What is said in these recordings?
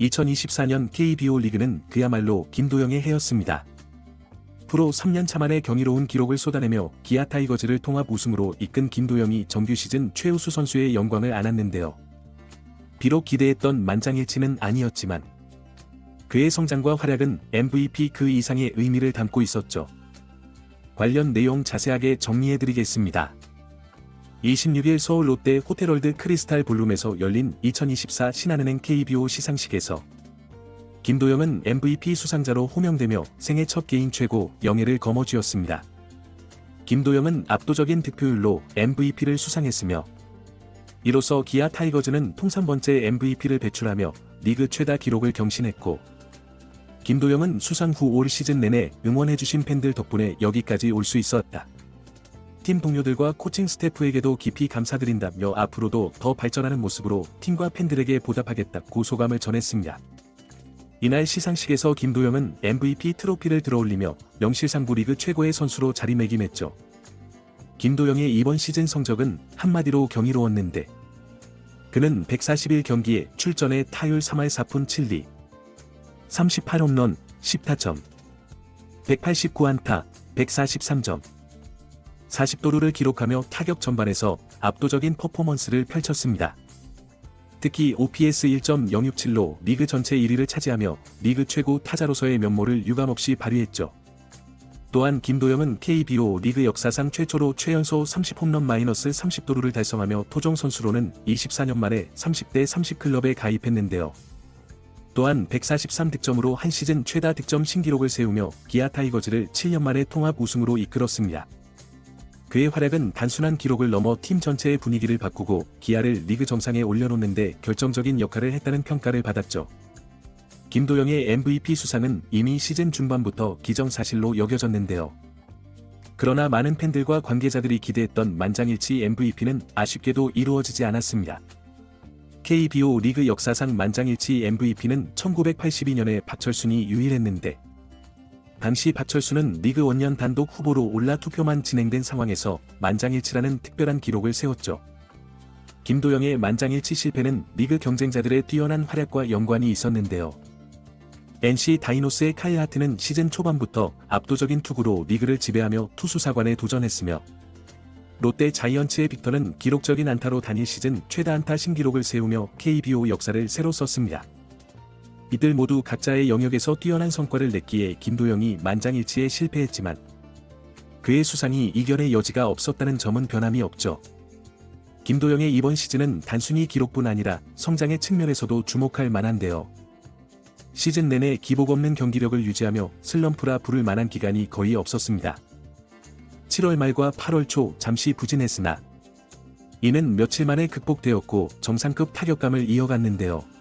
2024년 KBO 리그는 그야말로 김도영의 해였습니다. 프로 3년차 만에 경이로운 기록을 쏟아내며 기아 타이거즈를 통합 우승으로 이끈 김도영이 정규 시즌 최우수 선수의 영광을 안았는데요. 비록 기대했던 만장일치는 아니었지만 그의 성장과 활약은 MVP 그 이상의 의미를 담고 있었죠. 관련 내용 자세하게 정리해드리겠습니다. 26일 서울 롯데 호텔월드 크리스탈 볼룸에서 열린 2024 신한은행 KBO 시상식에서 김도영은 MVP 수상자로 호명되며 생애 첫 개인 최고 영예를 거머쥐었습니다. 김도영은 압도적인 득표율로 MVP를 수상했으며 이로써 기아 타이거즈는 통산 번째 MVP를 배출하며 리그 최다 기록을 경신했고 김도영은 수상 후 올 시즌 내내 응원해주신 팬들 덕분에 여기까지 올 수 있었다. 팀 동료들과 코칭 스태프에게도 깊이 감사드린다며 앞으로도 더 발전하는 모습으로 팀과 팬들에게 보답하겠다고 소감을 전했습니다. 이날 시상식에서 김도영은 MVP 트로피를 들어올리며 명실상부 리그 최고의 선수로 자리매김했죠. 김도영의 이번 시즌 성적은 한마디로 경이로웠는데 그는 141경기에 출전해 타율 3할 4푼 7리 38홈런 10타점 189안타 143점 40도루를 기록하며 타격 전반에서 압도적인 퍼포먼스를 펼쳤습니다. 특히 OPS 1.067로 리그 전체 1위를 차지하며 리그 최고 타자로서의 면모를 유감없이 발휘했죠. 또한 김도영은 KBO 리그 역사상 최초로 최연소 30홈런 마이너스 30도루를 달성하며 토종 선수로는 24년 만에 30대 30클럽에 가입했는데요. 또한 143득점으로 한 시즌 최다 득점 신기록을 세우며 기아 타이거즈를 7년 만에 통합 우승으로 이끌었습니다. 그의 활약은 단순한 기록을 넘어 팀 전체의 분위기를 바꾸고 기아를 리그 정상에 올려놓는데 결정적인 역할을 했다는 평가를 받았죠. 김도영의 MVP 수상은 이미 시즌 중반부터 기정사실로 여겨졌는데요. 그러나 많은 팬들과 관계자들이 기대했던 만장일치 MVP는 아쉽게도 이루어지지 않았습니다. KBO 리그 역사상 만장일치 MVP는 1982년에 박철순이 유일했는데 당시 박철수는 리그 원년 단독 후보로 올라 투표만 진행된 상황에서 만장일치라는 특별한 기록을 세웠죠. 김도영의 만장일치 실패는 리그 경쟁자들의 뛰어난 활약과 연관이 있었는데요. NC 다이노스의 카일 하트는 시즌 초반부터 압도적인 투구로 리그를 지배하며 투수 사관에 도전했으며 롯데 자이언츠의 빅터는 기록적인 안타로 단일 시즌 최다 안타 신기록을 세우며 KBO 역사를 새로 썼습니다. 이들 모두 각자의 영역에서 뛰어난 성과를 냈기에 김도영이 만장일치에 실패했지만 그의 수상이 이견의 여지가 없었다는 점은 변함이 없죠. 김도영의 이번 시즌은 단순히 기록뿐 아니라 성장의 측면에서도 주목할 만한데요. 시즌 내내 기복 없는 경기력을 유지하며 슬럼프라 부를 만한 기간이 거의 없었습니다. 7월 말과 8월 초 잠시 부진했으나 이는 며칠 만에 극복되었고 정상급 타격감을 이어갔는데요.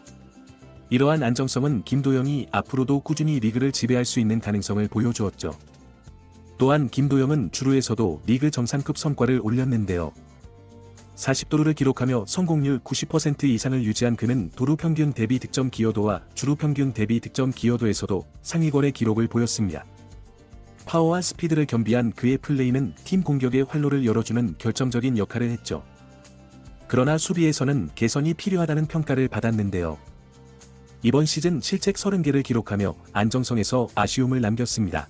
이러한 안정성은 김도영이 앞으로도 꾸준히 리그를 지배할 수 있는 가능성을 보여주었죠. 또한 김도영은 주루에서도 리그 정상급 성과를 올렸는데요. 40도루를 기록하며 성공률 90% 이상을 유지한 그는 도루 평균 대비 득점 기여도와 주루 평균 대비 득점 기여도에서도 상위권의 기록을 보였습니다. 파워와 스피드를 겸비한 그의 플레이는 팀 공격의 활로를 열어주는 결정적인 역할을 했죠. 그러나 수비에서는 개선이 필요하다는 평가를 받았는데요. 이번 시즌 실책 30개를 기록하며 안정성에서 아쉬움을 남겼습니다.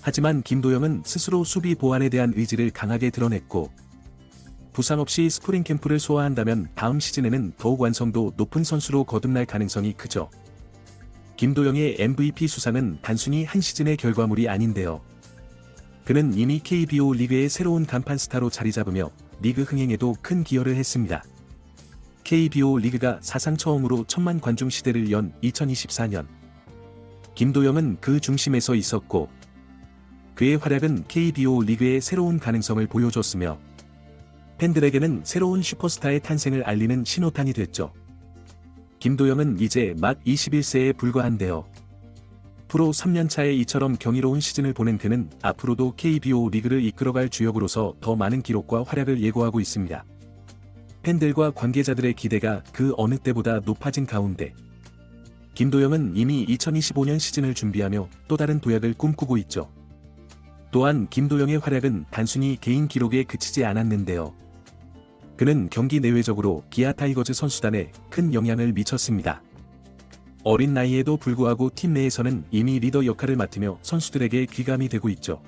하지만 김도영은 스스로 수비 보완에 대한 의지를 강하게 드러냈고 부상 없이 스프링 캠프를 소화한다면 다음 시즌에는 더욱 완성도 높은 선수로 거듭날 가능성이 크죠. 김도영의 MVP 수상은 단순히 한 시즌의 결과물이 아닌데요. 그는 이미 KBO 리그의 새로운 간판 스타로 자리 잡으며 리그 흥행에도 큰 기여를 했습니다. KBO 리그가 사상 처음으로 천만 관중 시대를 연 2024년. 김도영은 그 중심에 서 있었고, 그의 활약은 KBO 리그의 새로운 가능성을 보여줬으며, 팬들에게는 새로운 슈퍼스타의 탄생을 알리는 신호탄이 됐죠. 김도영은 이제 막 21세에 불과한데요. 프로 3년차에 이처럼 경이로운 시즌을 보낸 그는 앞으로도 KBO 리그를 이끌어갈 주역으로서 더 많은 기록과 활약을 예고하고 있습니다. 팬들과 관계자들의 기대가 그 어느 때보다 높아진 가운데 김도영은 이미 2025년 시즌을 준비하며 또 다른 도약을 꿈꾸고 있죠. 또한 김도영의 활약은 단순히 개인 기록에 그치지 않았는데요. 그는 경기 내외적으로 기아 타이거즈 선수단에 큰 영향을 미쳤습니다. 어린 나이에도 불구하고 팀 내에서는 이미 리더 역할을 맡으며 선수들에게 귀감이 되고 있죠.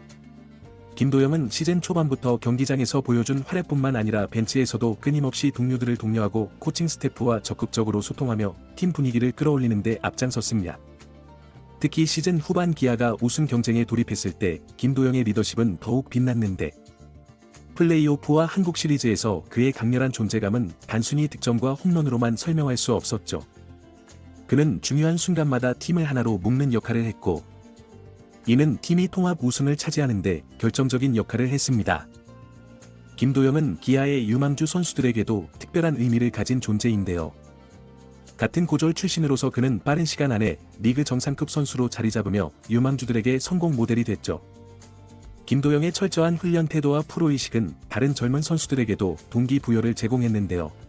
김도영은 시즌 초반부터 경기장에서 보여준 활약뿐만 아니라 벤치에서도 끊임없이 동료들을 독려하고 코칭 스태프와 적극적으로 소통하며 팀 분위기를 끌어올리는 데 앞장섰습니다. 특히 시즌 후반 기아가 우승 경쟁에 돌입했을 때 김도영의 리더십은 더욱 빛났는데 플레이오프와 한국 시리즈에서 그의 강렬한 존재감은 단순히 득점과 홈런으로만 설명할 수 없었죠. 그는 중요한 순간마다 팀을 하나로 묶는 역할을 했고 이는 팀이 통합 우승을 차지하는데 결정적인 역할을 했습니다. 김도영은 기아의 유망주 선수들에게도 특별한 의미를 가진 존재인데요. 같은 고졸 출신으로서 그는 빠른 시간 안에 리그 정상급 선수로 자리 잡으며 유망주들에게 성공 모델이 됐죠. 김도영의 철저한 훈련 태도와 프로의식은 다른 젊은 선수들에게도 동기부여를 제공했는데요.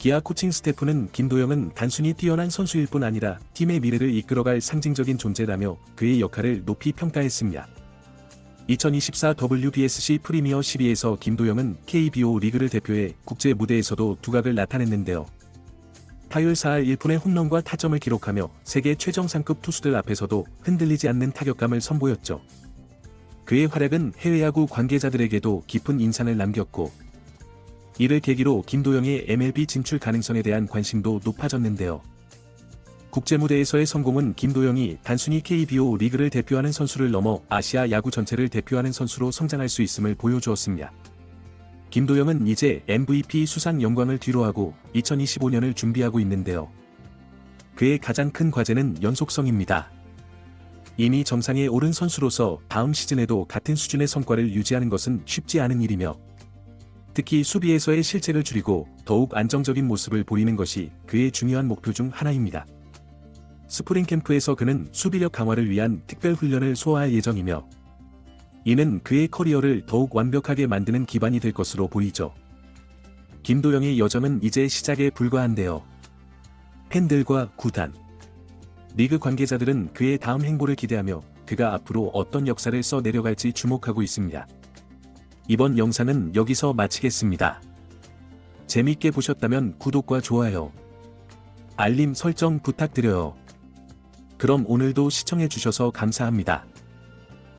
기아 코칭 스태프는 김도영은 단순히 뛰어난 선수일 뿐 아니라 팀의 미래를 이끌어갈 상징적인 존재라며 그의 역할을 높이 평가했습니다. 2024 WBSC 프리미어 12에서 김도영은 KBO 리그를 대표해 국제 무대에서도 두각을 나타냈는데요. 타율 4할 1푼의 홈런과 타점을 기록하며 세계 최정상급 투수들 앞에서도 흔들리지 않는 타격감을 선보였죠. 그의 활약은 해외 야구 관계자들에게도 깊은 인상을 남겼고 이를 계기로 김도영의 MLB 진출 가능성에 대한 관심도 높아졌는데요. 국제 무대에서의 성공은 김도영이 단순히 KBO 리그를 대표하는 선수를 넘어 아시아 야구 전체를 대표하는 선수로 성장할 수 있음을 보여주었습니다. 김도영은 이제 MVP 수상 영광을 뒤로하고 2025년을 준비하고 있는데요. 그의 가장 큰 과제는 연속성입니다. 이미 정상에 오른 선수로서 다음 시즌에도 같은 수준의 성과를 유지하는 것은 쉽지 않은 일이며 특히 수비에서의 실책을 줄이고 더욱 안정적인 모습을 보이는 것이 그의 중요한 목표 중 하나입니다. 스프링 캠프에서 그는 수비력 강화를 위한 특별 훈련을 소화할 예정이며 이는 그의 커리어를 더욱 완벽하게 만드는 기반이 될 것으로 보이죠. 김도영의 여정은 이제 시작에 불과한데요. 팬들과 구단, 리그 관계자들은 그의 다음 행보를 기대하며 그가 앞으로 어떤 역사를 써 내려갈지 주목하고 있습니다. 이번 영상은 여기서 마치겠습니다. 재밌게 보셨다면 구독과 좋아요, 알림 설정 부탁드려요. 그럼 오늘도 시청해주셔서 감사합니다.